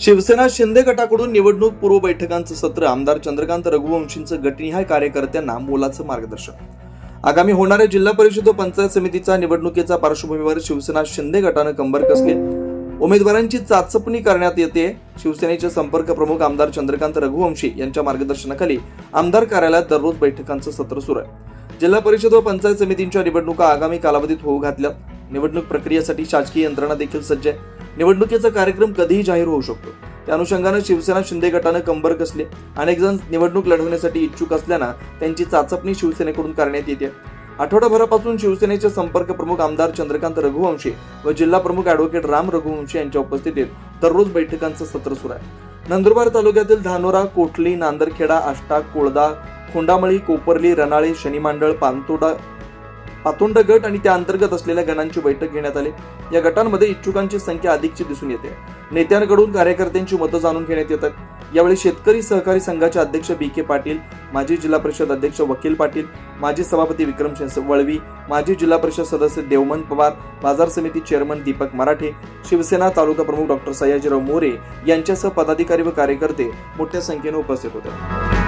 शिवसेना शिंदे गटाकडून निवडणूक पूर्व बैठकांचं सत्र आमदार चंद्रकांत रघुवंशींचं गटनिहाय कार्यकर्त्यांना मोलाचं मार्गदर्शन. आगामी होणाऱ्या जिल्हा परिषद व पंचायत समितीच्या निवडणुकीच्या पार्श्वभूमीवर शिवसेना शिंदे गटानं कंबर कसले? उमेदवारांची चाचपणी करण्यात येते. शिवसेनेचे संपर्क प्रमुख आमदार चंद्रकांत रघुवंशी यांच्या मार्गदर्शनाखाली आमदार कार्यालयात दररोज बैठकांचं सत्र सुरू आहे. जिल्हा परिषद व पंचायत समितींच्या निवडणुका आगामी कालावधीत होऊ घातल्या निवडणूक प्रक्रियेसाठी शासकीय यंत्रणा देखील सज्ज आहे. निवडणुकीचा कार्यक्रम कधीही जाहीर होऊ शकतो. त्या अनुषंगानं शिवसेना शिंदे गटानं कंबर कसले अनेक जण निवडणूक लढवण्यासाठी इच्छुक असल्यानं त्यांची चाचपणी शिवसेनेकडून करण्यात येते. आठवडाभरापासून शिवसेनेचे संपर्क प्रमुख आमदार चंद्रकांत रघुवंशी व जिल्हा प्रमुख ॲडव्होकेट राम रघुवंशी यांच्या उपस्थितीत दररोज बैठकांचं सत्र सुरू आहे. नंदुरबार तालुक्यातील धानोरा कोटली नांदरखेडा आष्टा कोळदा खोंडामळी कोपरली रनाळे शनिमांडळ पानतोडा पातोंड गट आणि त्या अंतर्गत असलेल्या गणांची बैठक घेण्यात आली. या गटांमध्ये इच्छुकांची संख्या अधिकची दिसून येते. नेत्यांकडून कार्यकर्त्यांची मतं जाणून घेण्यात येतात. यावेळी शेतकरी सहकारी संघाचे अध्यक्ष बी के पाटील माजी जिल्हा परिषद अध्यक्ष वकील पाटील माजी सभापती विक्रमसिंह वळवी माजी जिल्हा परिषद सदस्य देवमन पवार बाजार समिती चेअरमन दीपक मराठे शिवसेना तालुका प्रमुख डॉक्टर सयाजीराव मोरे यांच्यासह पदाधिकारी व कार्यकर्ते मोठ्या संख्येने उपस्थित होते.